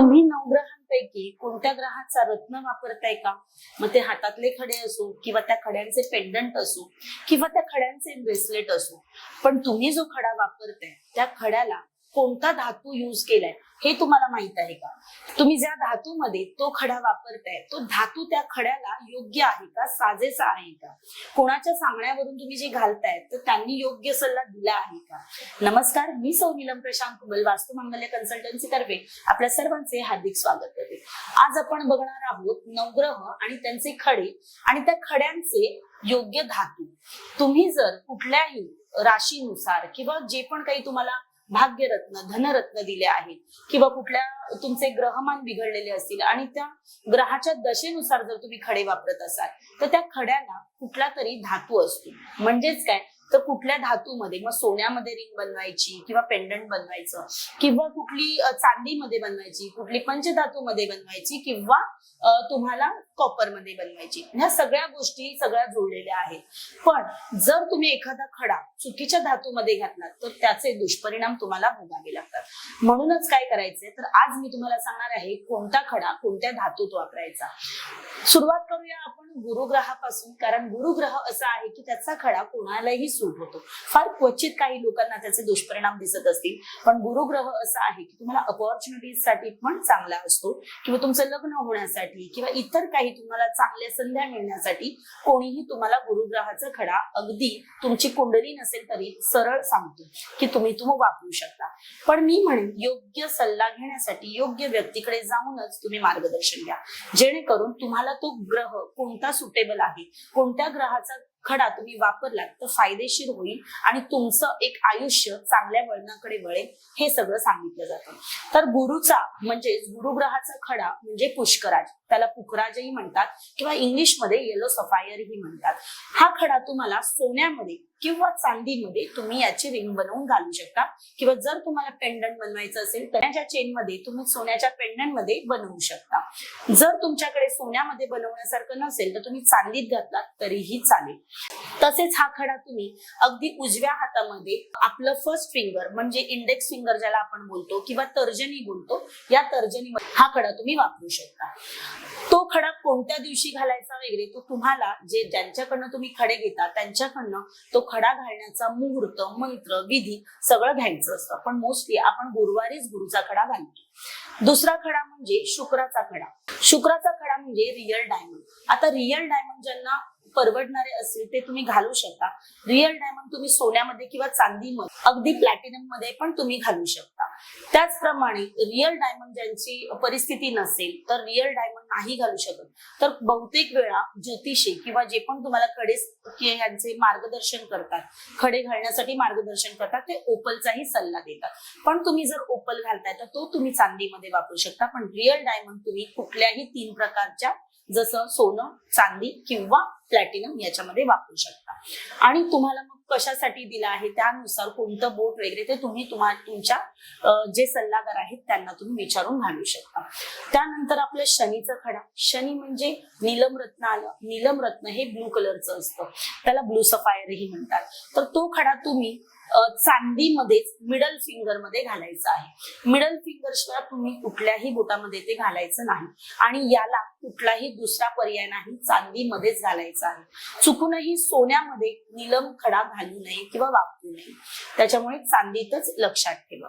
तुम्ही नवग्रहांपैकी कोणत्या ग्रहाचा रत्न वापरताय का? मग ते हातातले खडे असो किंवा त्या खड्यांचे पेंडंट असो किंवा त्या खड्यांचे ब्रेसलेट असो. पण तुम्ही जो खडा वापरताय त्या खड्याला कोणता धातू युज केलाय हे तुम्हाला माहीत आहे का? तुम्ही ज्या धातूमध्ये तो खडा वापरताय तो धातू त्या खड्याला योग्य आहे का साजेसा आहे का? कोणाच्या सांगण्यावरून तुम्ही जे घालताय तर त्यांनी योग्य सल्ला दिला आहे का? नमस्कार मी सौ नीलम प्रशांत कुमल वास्तू मंगल्य कन्सल्टन्सी तर्फे आपल्या सर्वांचे हार्दिक स्वागत करते. आज आपण बघणार आहोत नवग्रह आणि त्यांचे खडे आणि त्या खड्यांचे योग्य धातू. तुम्ही जर कुठल्याही राशीनुसार किंवा जे पण काही तुम्हाला भाग्यरत्न धनरत्न दिले आहेत. किंवा कुठल्या तुमचे ग्रहमान बिघडलेले असतील आणि त्या ग्रहाच्या दशेनुसार जर तुम्ही खडे वापरत असाल तर त्या खड्याला कुठला तरी धातू असतो. म्हणजेच काय? तर कुठल्या धातूमध्ये मग सोन्यामध्ये रिंग बनवायची किंवा पेंडंट बनवायचं किंवा कुठली चांदीमध्ये बनवायची कुठली पंचधातूमध्ये बनवायची किंवा तुम्हाला कॉपरमध्ये बनवायची. ह्या सगळ्या गोष्टी सगळ्या जोडलेल्या आहेत. पण जर तुम्ही एखादा खडा चुकीच्या धातूमध्ये घातलात तर त्याचे दुष्परिणाम तुम्हाला भोगावे लागतात. म्हणूनच काय करायचंय? तर आज मी तुम्हाला सांगणार आहे कोणता खडा कोणत्या धातूत वापरायचा. सुरुवात करूया आपण गुरुग्रहापासून कारण गुरुग्रह असा आहे की त्याचा खडा कोणालाही सूट होतो फार क्वचित काही लोकांना त्याचे दुष्परिणाम दिसत असतील पण गुरुग्रह असा आहे की तुम्हाला अपॉर्च्युनिटीजसाठी पण चांगला असतो किंवा तुमचं लग्न होण्यासाठी किंवा इतर काही तुम्हाला चांगल्या संध्या मिळण्यासाठी कोणीही तुम्हाला गुरुग्रहाचा खडा अगदी तुमची कुंडली नसेल तरी सरळ सांगतो की तुम्ही तुम्ही वापरू शकता. पण मी म्हणेन योग्य सल्ला घेण्यासाठी योग्य व्यक्तीकडे जाऊनच तुम्ही मार्गदर्शन घ्या. जेणेकरून तुम्हाला तो ग्रह कोणता सुटेबल आहे? कोणत्या ग्रहाचा खडा तुम्ही वापरलात तर फायदेशीर होईल आणि तुमचं एक आयुष्य चांगल्या वळणाकडे वळेल हे सगळं सांगितलं जातं. तर गुरुचा म्हणजे गुरुग्रहाचा खडा म्हणजे पुष्कराज. त्याला पुखराजही म्हणतात किंवा इंग्लिशमध्ये येलो सफायरही म्हणतात. हा खडा तुम्हाला सोन्यामध्ये किंवा चांदीमध्ये तुम्ही याची रिंग बनवून घालू शकता. किंवा जर तुम्हाला पेंडंट बनवायचं असेल तर त्याच्या चेन मध्ये तुम्ही सोन्याच्या पेंडंटमध्ये बनवू शकता. जर तुमच्याकडे सोन्यामध्ये बनवण्यासारखं नसेल तर तुम्ही चांदीत घातलात तरीही चालेल. तसेच हा खडा तुम्ही अगदी उजव्या हातामध्ये आपलं फर्स्ट फिंगर म्हणजे इंडेक्स फिंगर ज्याला आपण बोलतो किंवा तर्जनी बोलतो या तर्जनीमध्ये हा खडा तुम्ही वापरू शकता. तो कोणत्या दिवशी घालायचा वगैरे तो तुम्हाला जे ज्यांच्याकडनं तुम्ही खडे घेता त्यांच्याकडनं तो खडा घालण्याचा मुहूर्त मंत्र विधी सगळं घ्यायचं असतं. पण मोस्टली आपण गुरुवारीच गुरुचा खडा घालतो. दुसरा खडा म्हणजे शुक्राचा खडा. शुक्राचा खडा म्हणजे रिअल डायमंड आता रिअल डायमंड ज्यांना परवडणारे असेल ते तुम्ही घालू शकता. रिअल डायमंड तुम्ही सोन्यामध्ये किंवा चांदीमध्ये अगदी प्लॅटिनममध्ये पण तुम्ही घालू शकता. त्याचप्रमाणे रिअल डायमंड ज्यांची परिस्थिती नसेल तर रिअल डायमंड नाही घालू शकत. तर बहुतेक वेळा ज्योतिषी किंवा जे पण तुम्हाला कडे यांचे मार्गदर्शन करतात खडे घालण्यासाठी मार्गदर्शन करतात ते ओपलचाही सल्ला देतात. पण तुम्ही जर ओपल घालताय तर तो तुम्ही चांदीमध्ये वापरू शकता. पण रिअल डायमंड तुम्ही कुठल्याही तीन प्रकारच्या जसं सोनं चांदी किंवा प्लॅटिनम याच्यामध्ये वापरू शकता. आणि तुम्हाला मग कशासाठी दिला आहे त्यानुसार कोणतं बोट वगैरे ते तुम्ही तुम्हा तुमच्या जे सल्लागार आहेत त्यांना तुम्ही विचारून घालू शकता. त्यानंतर आपलं शनीचं खडा. शनी म्हणजे नीलम रत्न आलं नीलम रत्न हे ब्लू कलरचं असतं. त्याला ब्लू सफायरही म्हणतात. तर तो खडा तुम्ही चांदीमध्येच मिडल फिंगरमध्ये आहे. मिडल फिंगर शिवाय तुम्ही कुठल्याही बोटामध्ये ते घालायचं नाही. आणि याला कुठलाही दुसरा पर्याय नाही चांदीमध्येच घालायचा आहे. चुकूनही सोन्यामध्ये निलम खडा घालू नये किंवा वापरू नये. त्याच्यामुळे चांदीतच लक्षात ठेवा.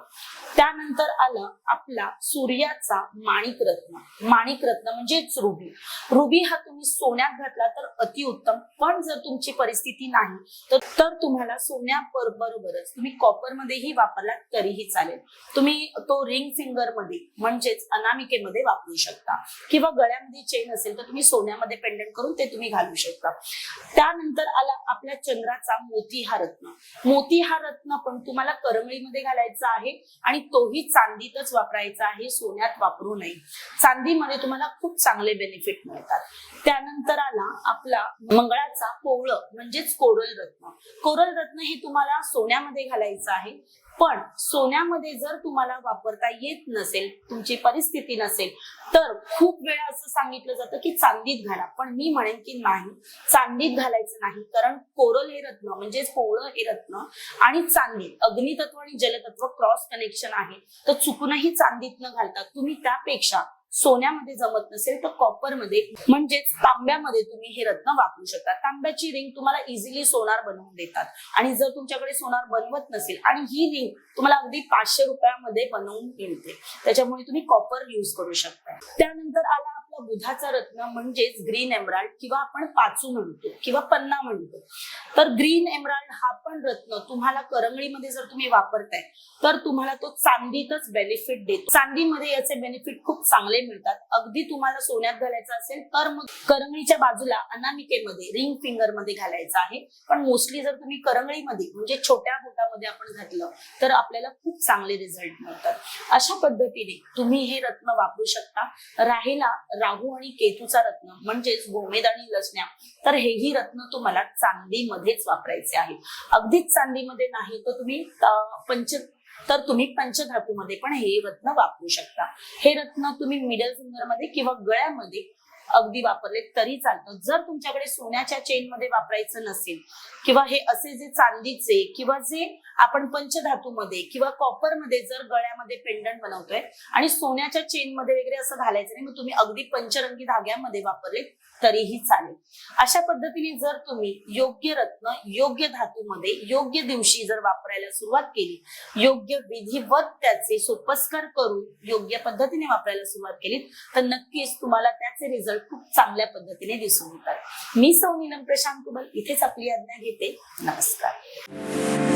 त्यानंतर आलं आपला सूर्याचा माणिक रत्न. माणिक रत्न म्हणजेच रुबी. रुबी हा तुम्ही सोन्यात घातला तर अतिउत्तम. पण जर तुमची परिस्थिती नाही तर तर तुम्हाला सोन्या बरोबर बरोबरच तुम्ही कॉपर मध्येही वापरला तरीही चालेल. तुम्ही तो रिंग फिंगरमध्ये म्हणजेच अनामिकेमध्ये वापरू शकता. किंवा गळ्यामध्ये चेन असेल तर तुम्ही सोन्यामध्ये पेंडंट करून ते तुम्ही घालू शकता. त्यानंतर आला आपल्या चंद्राचा मोती हा रत्न. मोती हा रत्न पण तुम्हाला करंगळीमध्ये घालायचा आहे आणि तोही चांदीतच वापरायचा आहे सोन्यात वापरू नये. चांदीमध्ये तुम्हाला खूप चांगले बेनिफिट मिळतात. त्यानंतर आला आपला मंगळाचा कोवळ म्हणजेच कोरल रत्न. कोरल रत्न हे तुम्हाला सोन्या सोन्यामध्ये घालायचं आहे. पण सोन्यामध्ये जर तुम्हाला वापरता येत नसेल तुमची परिस्थिती नसेल तर खूप वेळा असं सांगितलं जातं की चांदीत घाला. पण मी म्हणेन की नाही चांदीत घालायचं नाही. कारण कोरल हे रत्न म्हणजेच पोळं हे रत्न आणि चांदी अग्नितत्व आणि जलतत्व क्रॉस कनेक्शन आहे. तर चुकूनही चांदीत न घालता. तुम्ही त्यापेक्षा सोन्यामध्ये जमत नसेल तर कॉपरमध्ये म्हणजेच तांब्यामध्ये तुम्ही हे रत्न वापरू शकता. तांब्याची रिंग तुम्हाला इझिली सोनार बनवून देतात. आणि जर तुमच्याकडे सोनार बनवत नसेल आणि ही रिंग तुम्हाला अगदी पाचशे रुपयामध्ये बनवून मिळते. त्याच्यामुळे तुम्ही कॉपर युज करू शकता. त्यानंतर आला आपला बुधाचा रत्न म्हणजेच ग्रीन एमराल्ड किंवा आपण पाचू म्हणतो किंवा पन्ना म्हणतो. तर ग्रीन एमराल्ड हा पण रत्न तुम्हाला करंगळीमध्ये जर तुम्ही वापरताय तर तुम्हाला तो चांदीतच बेनिफिट देतो. चांदीमध्ये याचे बेनिफिट खूप चांगले मिळतात. अगदी तुम्हाला सोन्यात घालायचं असेल तर मग करंगळीच्या बाजूला अनामिकेमध्ये रिंग फिंगरमध्ये घालायचं आहे. पण मोस्टली जर तुम्ही करंगळीमध्ये म्हणजे छोट्या बोटामध्ये आपण घातलं तर आपल्याला खूप चांगले रिझल्ट मिळतात. अशा पद्धतीने तुम्ही हे रत्न वापरू शकता. राहिला राहू आणि केतूचा रत्न म्हणजेच गोमेद आणि लसण्या तर हेही रत्न तुम्हाला चांदीमध्येच वापरायचे आहे अगदीच चांदीमध्ये नाही तर तुम्ही पंच तर तुम्ही पंचधातूमध्ये पण हे रत्न वापरू शकता. हे रत्न तुम्ही मिडल फिंगरमध्ये किंवा गळ्यामध्ये अगदी वापरले तरी चालतं. जर तुमच्याकडे सोन्याच्या चेन मध्ये वापरायचं नसेल किंवा हे असे जे चांदीचे किंवा जे आपण पंचधातूमध्ये किंवा कॉपरमध्ये जर गळ्यामध्ये पेंडंट बनवतोय आणि सोन्याच्या चेन मध्ये वगैरे असं घालायचं नाही मग तुम्ही अगदी पंचरंगी धाग्यामध्ये वापरले तरीही चालेल. अशा पद्धतीने जर तुम्ही योग्य रत्न योग्य धातूमध्ये योग्य दिवशी जर वापरायला सुरुवात केली योग्य विधिवत त्याचे सोपस्कार करून योग्य पद्धतीने वापरायला सुरुवात केली तर नक्कीच तुम्हाला त्याचे रिझल्ट खूप चांगल्या पद्धतीने दिसून येतात. मी सौ नीलम प्रशांत कुबल इथेच आपली आज्ञा घेते. नमस्कार.